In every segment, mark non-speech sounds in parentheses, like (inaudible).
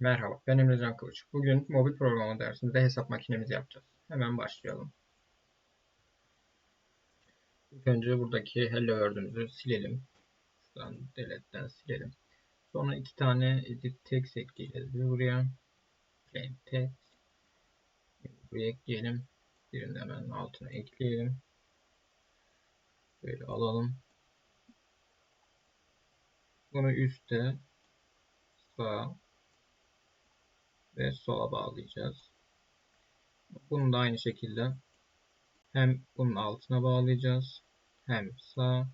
Merhaba, ben Emrecan Kılıç. Bugün mobil programlama dersimizde hesap makinemizi yapacağız. Hemen başlayalım. İlk önce buradaki Hello World'ümüzü silelim. Şuradan delete'den silelim. Sonra iki tane edit text ekleyeceğiz. Bir buraya plain text. Buraya ekleyelim. Birini hemen altına ekleyelim. Böyle alalım. Bunu üstte sağ ve sola bağlayacağız. Bunu da aynı şekilde hem bunun altına bağlayacağız hem sağ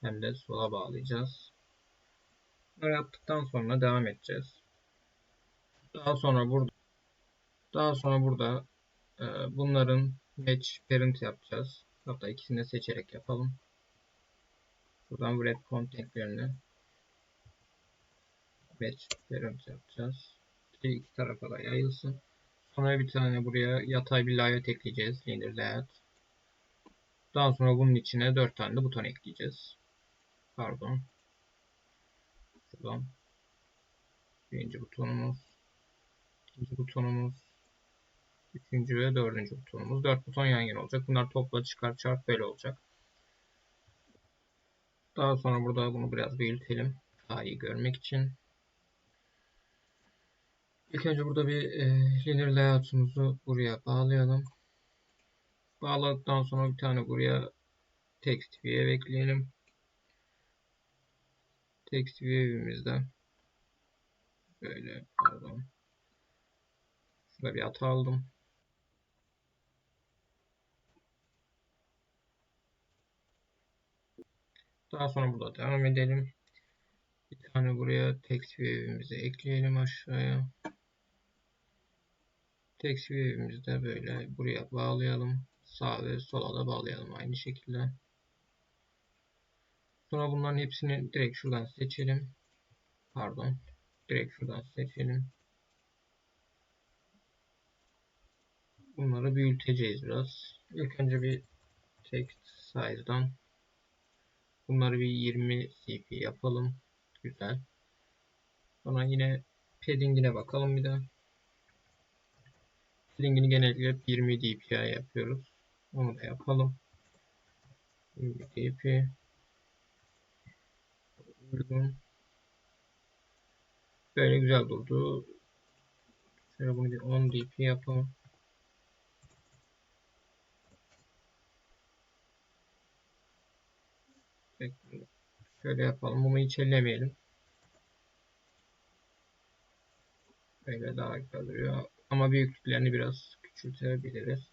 hem de sola bağlayacağız. Bunları yaptıktan sonra devam edeceğiz. Daha sonra burada daha sonra burada e, bunların match parent yapacağız. Hatta ikisini de seçerek yapalım. Buradan wrap contentlerini match parent yapacağız iki tarafa da yayılsın. Sonra bir tane buraya yatay bir layout ekleyeceğiz. Linear layout. Daha sonra bunun içine 4 tane de buton ekleyeceğiz. Pardon. Şuradan. Birinci butonumuz. ikinci butonumuz. Üçüncü ve dördüncü butonumuz. Dört buton yan yana olacak. Bunlar topla çıkar çarp böyle olacak. Daha sonra burada bunu biraz büyütelim. Daha iyi görmek için. İlk önce burada bir e, linear layout'umuzu buraya bağlayalım. Bağladıktan sonra bir tane buraya text view ekleyelim. Text view'imizde böyle pardon. Şurada bir hata aldım. Daha sonra burada devam edelim. Bir tane buraya text view'imizi ekleyelim aşağıya. Text view'imizi de böyle buraya bağlayalım. Sağ ve sola da bağlayalım aynı şekilde. Sonra bunların hepsini direkt şuradan seçelim. Pardon. Direkt şuradan seçelim. Bunları büyüteceğiz biraz. İlk önce bir text size'dan bunları bir 20 cp yapalım. Güzel. Sonra yine padding'ine bakalım bir de. Linkini genellikle 20 dpi yapıyoruz. Onu da yapalım. 20 dpi. Uygun. Böyle güzel durdu. Şöyle bunu bir 10 dp yapalım. Şöyle yapalım. Bunu hiç ellemeyelim. Böyle daha güzel duruyor. Ama büyüklüklerini biraz küçültebiliriz.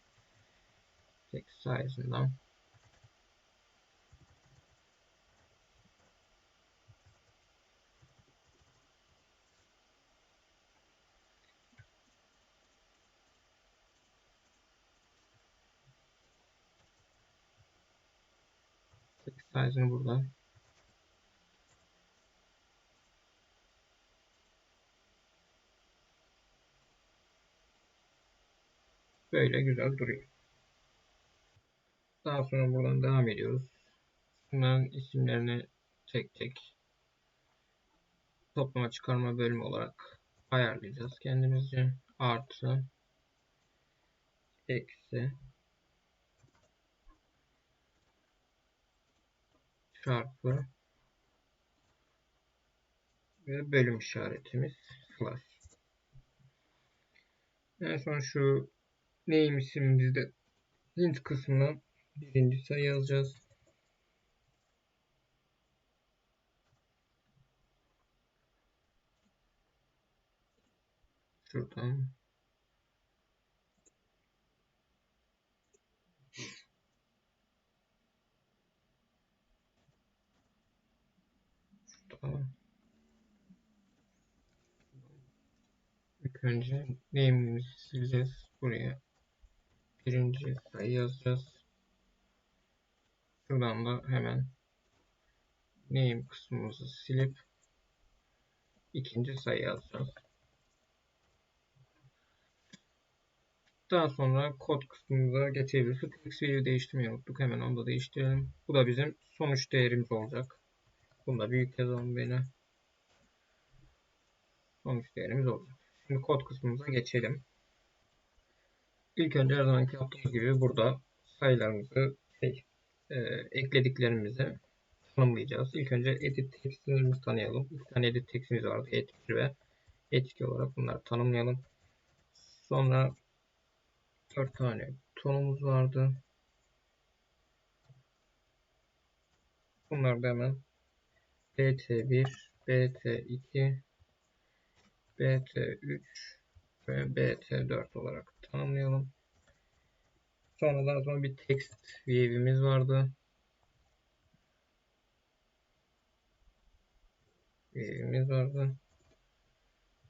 Tek sayesinde. Tek size'ını buradan Böyle güzel duruyor. Daha sonra buradan devam ediyoruz. Bunların isimlerini tek tek toplama çıkarma bölümü olarak ayarlayacağız kendimizce. Artı eksi çarpı ve bölüm işaretimiz slash. En son şu name isimimizde int kısmına birinci sayı yazacağız. Şuradan. Şurada. İlk önce name'imizi sileceğiz. Buraya birinci sayı yazacağız. Şuradan da hemen name kısmımızı silip ikinci sayı yazacağız. Daha sonra kod kısmımıza geçebiliriz. Value değiştirmeyi unuttuk. Hemen onu da değiştirelim. Bu da bizim sonuç değerimiz olacak. Bunu da büyük yazalım böyle. sonuç değerimiz olacak. Şimdi kod kısmımıza geçelim. İlk önce her zamanki yaptığımız gibi burada sayılarımızı şey, e, eklediklerimizi tanımlayacağız. İlk önce edit text'imizi tanıyalım. İki tane edit text'imiz vardı. Et1 ve et2 olarak bunları tanımlayalım. Sonra 4 tane tonumuz vardı. Bunlar da hemen BT1, BT2, BT3 ve BT4 olarak tanımlayalım. Sonra daha sonra bir text view'imiz vardı. View'imiz vardı.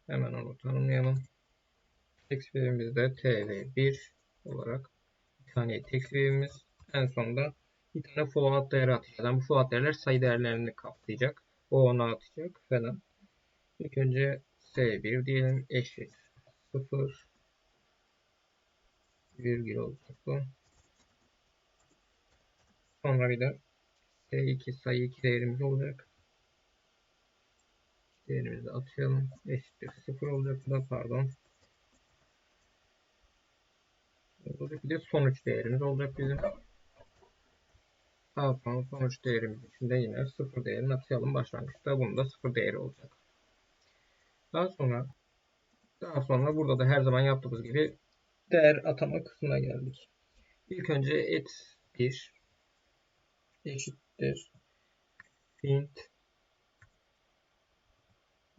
Hemen onu tanımlayalım. Text view'imiz de tv1 olarak bir tane text view'imiz. En sonunda bir tane float değeri atacağız. Yani bu float değerler sayı değerlerini kaplayacak. O onu atacak falan. İlk önce S1 diyelim eşit 0 virgül olacak bu. Sonra bir de S2 sayı 2 değerimiz olacak. Değerimizi atayalım. Eşittir 0 olacak bu da pardon. Olacak. Bir de sonuç değerimiz olacak bizim. Daha sonuç değerimiz için de yine 0 değerini atayalım. Başlangıçta bunun da 0 değeri olacak. Daha sonra daha sonra burada da her zaman yaptığımız gibi değer atama kısmına geldik. İlk önce et 1 eşittir. İnt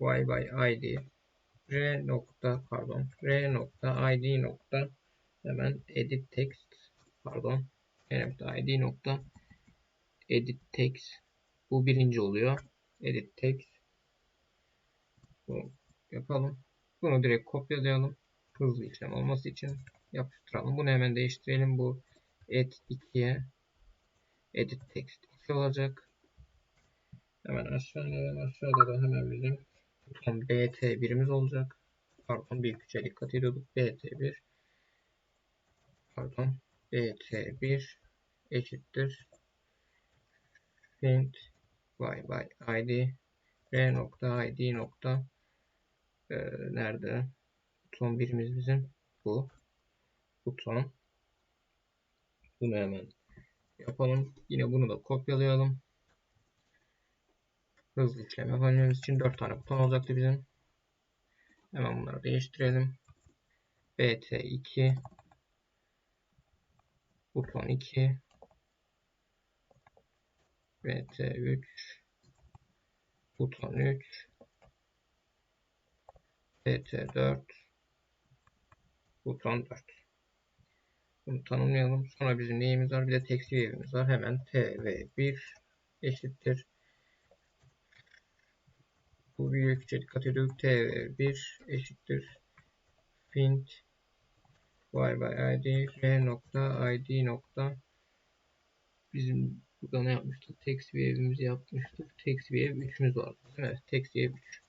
y by id r nokta pardon. R nokta id nokta. Hemen edit text pardon. R nokta id nokta. Edit text. Bu birinci oluyor. Edit text. Bu yapalım. Bunu direkt kopyalayalım hızlı işlem olması için yapıştıralım. Bunu hemen değiştirelim. Bu et 2'ye edit text 2 olacak. Hemen aşağı inelim. Aşağıda da hemen bizim buton BT1'imiz olacak. Pardon bir küçüğe dikkat ediyorduk. BT1 pardon BT1 eşittir print y by id r nokta id nokta e, nerede buton birimiz bizim bu buton. Bunu hemen yapalım. Yine bunu da kopyalayalım. Hızlı işlem yapabilmemiz için 4 tane buton olacaktı bizim. Hemen bunları değiştirelim. BT2 buton 2 BT3 buton 3 BT4 buton 4 bunu tanımlayalım. Sonra bizim neyimiz var? Bir de text view'imiz var. Hemen tv1 eşittir. Bu büyük küçük dikkat ediyoruz. tv1 eşittir. print y by id r nokta id nokta bizim burada ne yapmıştık? Text view'imizi yapmıştık. Text view 3'ümüz vardı. Evet, text view 3.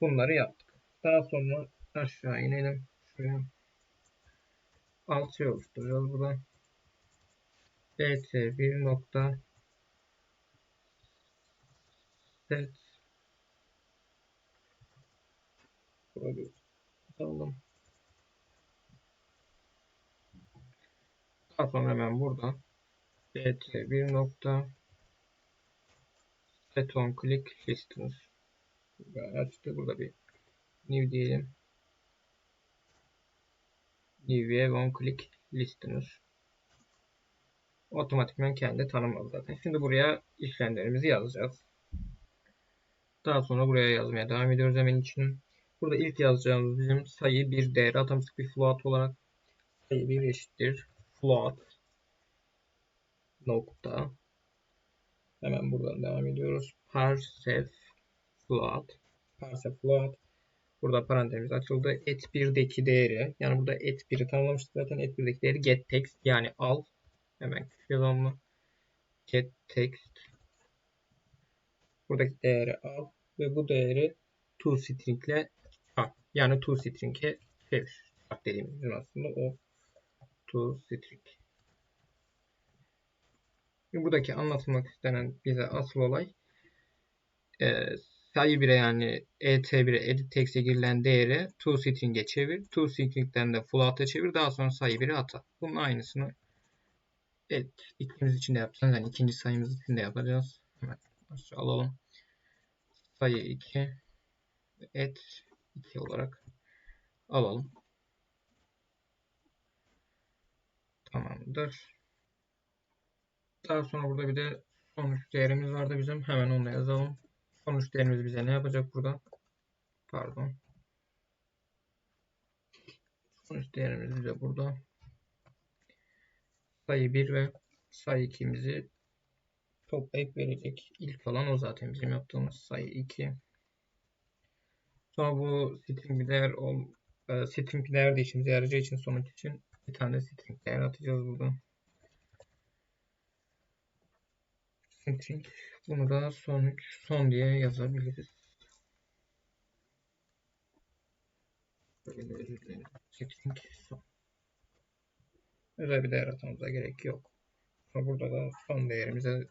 Bunları yaptık. Daha sonra aşağı inelim. Şuraya alçı oluşturacağız burada. bt 1 nokta set burada bir alalım. Daha sonra hemen burada bt 1 nokta set on click listener açtı burada bir new diyelim New One Click Listener. Otomatikman kendi tanımladı zaten. Şimdi buraya işlemlerimizi yazacağız. Daha sonra buraya yazmaya devam ediyoruz hemen için. Burada ilk yazacağımız bizim sayı bir değer atomik bir float olarak sayı bir eşittir float nokta hemen buradan devam ediyoruz. Parsef float parsef float Burada parantez açıldı. Et 1'deki değeri yani burada et 1'i tanımlamıştık zaten. Et 1'deki değeri get text yani al. Hemen yazalım mı? Get text. Buradaki değeri al ve bu değeri to string ile çarp. Yani to string'e çevir. Çarp dediğimiz aslında o to string. Buradaki anlatılmak istenen bize asıl olay e, sayı 1'e yani ET1'e edit text'e girilen değeri toString'e çevir. toString'den de float'a çevir. Daha sonra sayı 1'e ata. Bunun aynısını evet, ikimiz için de yapacağız. Yani ikinci sayımız için de yapacağız. Hemen alalım. Sayı 2 et 2 olarak alalım. Tamamdır. Daha sonra burada bir de sonuç değerimiz vardı bizim. Hemen onu yazalım. Sonuç değerimiz bize ne yapacak burada? Pardon. Sonuç değerimiz bize burada sayı 1 ve sayı 2'mizi toplayıp verecek. İlk olan o zaten bizim yaptığımız sayı 2. Sonra bu string bir değer ol, e, string bir değer de işimize yarayacağı için sonuç için bir tane string değer atacağız burada. String bunu da sonuç son diye yazabiliriz. Böyle özür dilerim. String son. Özel bir değer atmamıza gerek yok. Burada da son değerimize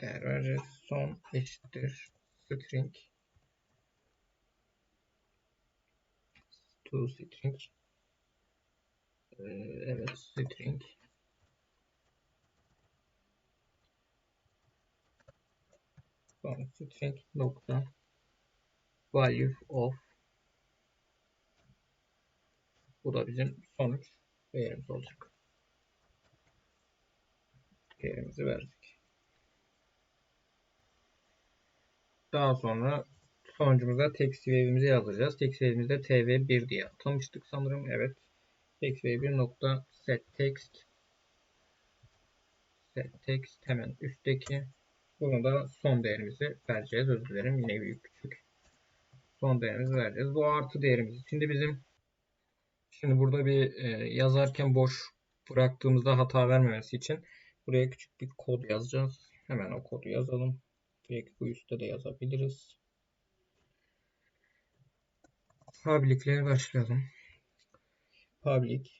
değer vereceğiz. Son eşittir string to string ee, evet string son string nokta value of bu da bizim sonuç değerimiz olacak değerimizi verdik. Daha sonra sonucumuza text wave'imizi yazacağız. Text wave'imizde tv1 diye atamıştık sanırım. Evet. Text wave nokta set text set text hemen üstteki bunu da son değerimizi vereceğiz. Özür dilerim. Yine büyük küçük. Son değerimizi vereceğiz. Bu artı değerimiz. Şimdi bizim şimdi burada bir e, yazarken boş bıraktığımızda hata vermemesi için Buraya küçük bir kod yazacağız. Hemen o kodu yazalım. Direkt bu üstte de yazabiliriz. Public başlayalım. Public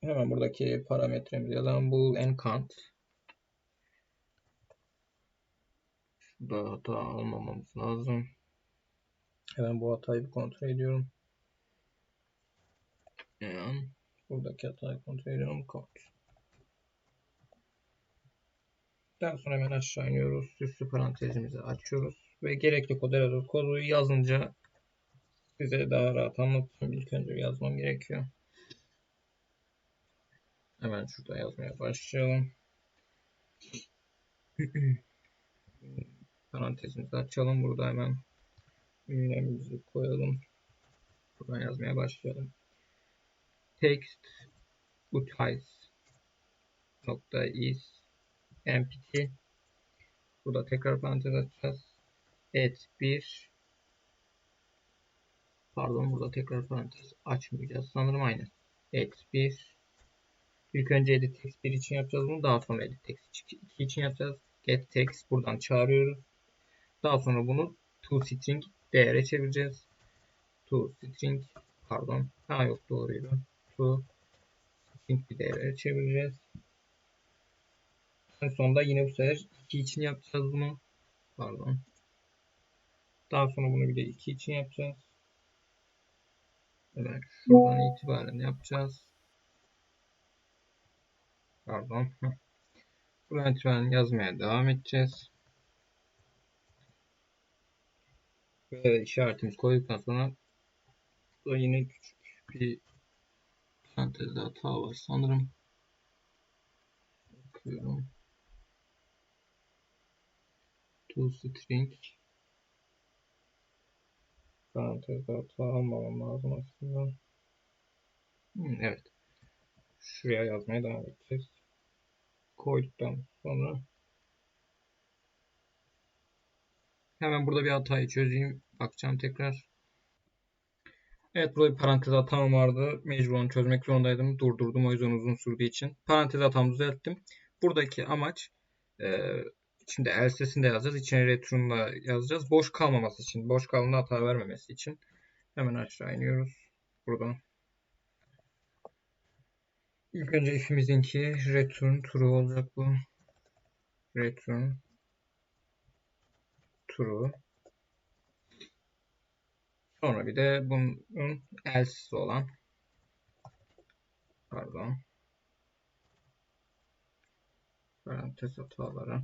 Hemen buradaki parametremizi yazalım. Bool and Şurada hata almamamız lazım. Hemen bu hatayı bir kontrol ediyorum. Hemen buradaki hatayı kontrol ediyorum. Daha sonra hemen aşağı iniyoruz. Üstü parantezimizi açıyoruz. Ve gerekli kodu yazıyoruz. Kodu yazınca size daha rahat anlatayım. İlk önce yazmam gerekiyor. Hemen şurada yazmaya başlayalım. (clears throat) Parantezimizi açalım. Burada hemen ünlemimizi koyalım. Buradan yazmaya başlayalım. Text utilize nokta is empty burada tekrar parantez açacağız. Et 1 pardon burada tekrar parantez açmayacağız. Sanırım aynı. Et 1 İlk önce edit text 1 için yapacağız bunu. Daha sonra edit text 2 için yapacağız. Get text buradan çağırıyoruz. Daha sonra bunu to string değere çevireceğiz. To string pardon. Ha yok doğruydu. To string bir değere çevireceğiz. En sonunda yine bu sefer 2 için yapacağız bunu. Pardon. Daha sonra bunu bir de 2 için yapacağız. Evet. Şuradan itibaren yapacağız. Pardon. Buradan itibaren yazmaya devam edeceğiz. Ve işaretimizi koyduktan sonra burada yine küçük bir parantezde hata var sanırım. Bakıyorum. toString parantezde hata almamam lazım aslında. Hmm, evet. Şuraya yazmaya devam edeceğiz. Koyduktan sonra hemen burada bir hatayı çözeyim. Bakacağım tekrar. Evet burada bir parantez hatam vardı. Mecburen çözmek zorundaydım. Durdurdum o yüzden uzun sürdüğü için. Parantez hatamı düzelttim. Buradaki amaç e, Şimdi elsesini de yazacağız. İçine return da yazacağız. Boş kalmaması için. Boş kaldığında hata vermemesi için. Hemen aşağı iniyoruz. Buradan. İlk önce if'imizinki return true olacak bu. Return true. Sonra bir de bunun else'si olan pardon parantez hataları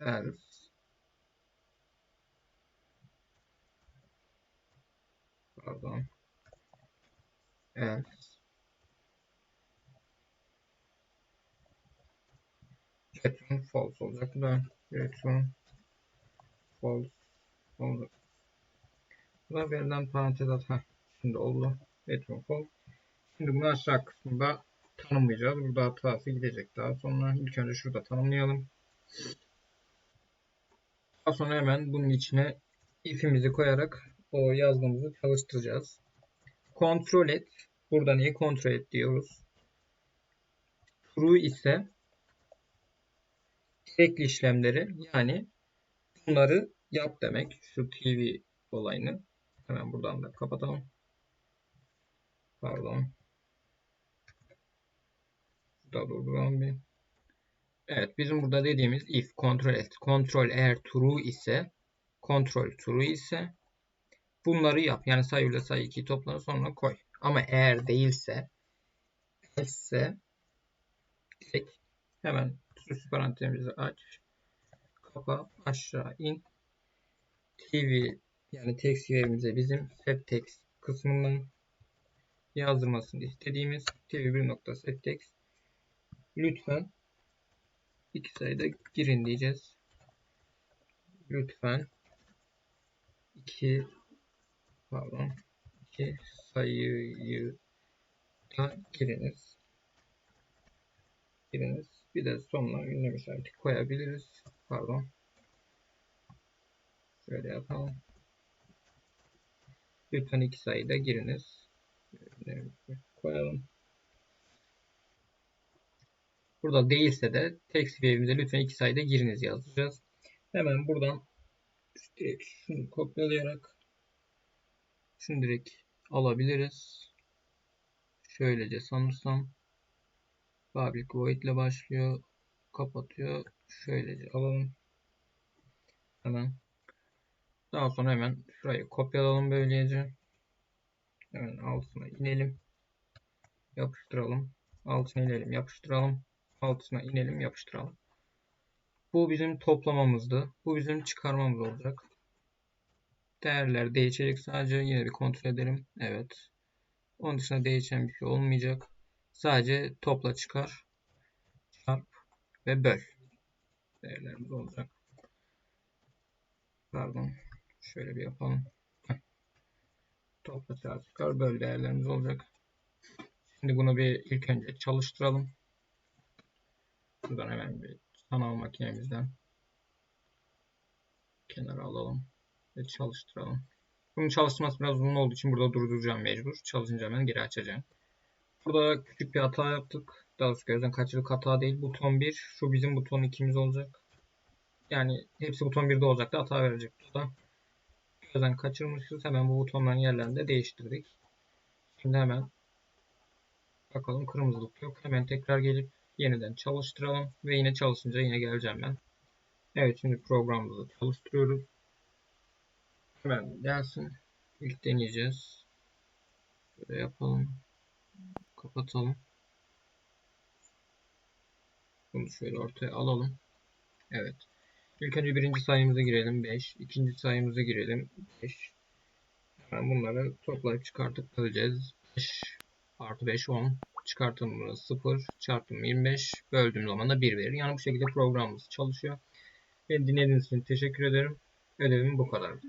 else pardon else return false olacak da return false olacak. Buna verilen parantez at. Heh, şimdi oldu. Return false. Şimdi bunu aşağı kısmında tanımlayacağız. Burada hatası gidecek daha sonra. ilk önce şurada tanımlayalım. Daha sonra hemen bunun içine if'imizi koyarak o yazdığımızı çalıştıracağız. Kontrol et. Burada neyi kontrol et diyoruz. True ise gerekli işlemleri yani bunları yap demek. Şu TV olayını. Hemen buradan da kapatalım. Pardon. Burada durduralım bir. Evet bizim burada dediğimiz if kontrol et. Kontrol eğer true ise kontrol true ise bunları yap. Yani sayı ile sayı 2'yi topla sonra koy. Ama eğer değilse else direkt hemen süslü parantezimizi aç. Kapa aşağı in. TV yani text yerimize bizim set text kısmından yazdırmasını istediğimiz tv1.setText lütfen iki sayıda girin diyeceğiz. Lütfen iki pardon iki sayıyı da giriniz. Giriniz. Bir de sonuna ünlem işareti koyabiliriz. Pardon. Şöyle yapalım. Lütfen iki sayıda giriniz. Koyalım. Burada değilse de text evimize lütfen iki sayıda giriniz yazacağız. Hemen buradan şunu kopyalayarak şunu direkt alabiliriz. Şöylece sanırsam public void ile başlıyor. Kapatıyor. Şöylece alalım. Hemen. Daha sonra hemen şurayı kopyalalım böylece. Hemen altına inelim. Yapıştıralım. Altına inelim. Yapıştıralım. Altına inelim. Yapıştıralım. Bu bizim toplamamızdı. Bu bizim çıkarmamız olacak. Değerler değişecek sadece. Yine bir kontrol edelim. Evet. Onun dışında değişen bir şey olmayacak. Sadece topla çıkar. Çarp ve böl. Değerlerimiz olacak. Pardon. Şöyle bir yapalım. Topla çarp çıkar böl değerlerimiz olacak. Şimdi bunu bir ilk önce çalıştıralım. Buradan hemen bir sanal makinemizden kenara alalım ve çalıştıralım. Bunun çalışması biraz uzun olduğu için burada durduracağım mecbur. Çalışınca hemen geri açacağım. Burada küçük bir hata yaptık. Daha doğrusu gözden kaçırdık hata değil. Buton 1. Şu bizim buton 2'miz olacak. Yani hepsi buton 1'de olacaktı. Hata verecek burada. Gözden kaçırmışız. Hemen bu butonların yerlerini de değiştirdik. Şimdi hemen bakalım kırmızılık yok. Hemen tekrar gelip yeniden çalıştıralım. Ve yine çalışınca yine geleceğim ben. Evet şimdi programımızı çalıştırıyoruz. Hemen gelsin. İlk deneyeceğiz. Böyle yapalım. Kapatalım. Bunu şöyle ortaya alalım. Evet. İlk önce birinci sayımıza girelim 5. İkinci sayımıza girelim 5. Hemen bunları toplayıp çıkartıp böleceğiz. 5 artı 5 10. Çıkartımımız 0 çarpım 25. Böldüğüm zaman da 1 verir. Yani bu şekilde programımız çalışıyor. Beni dinlediğiniz için teşekkür ederim. Ödevim bu kadardı.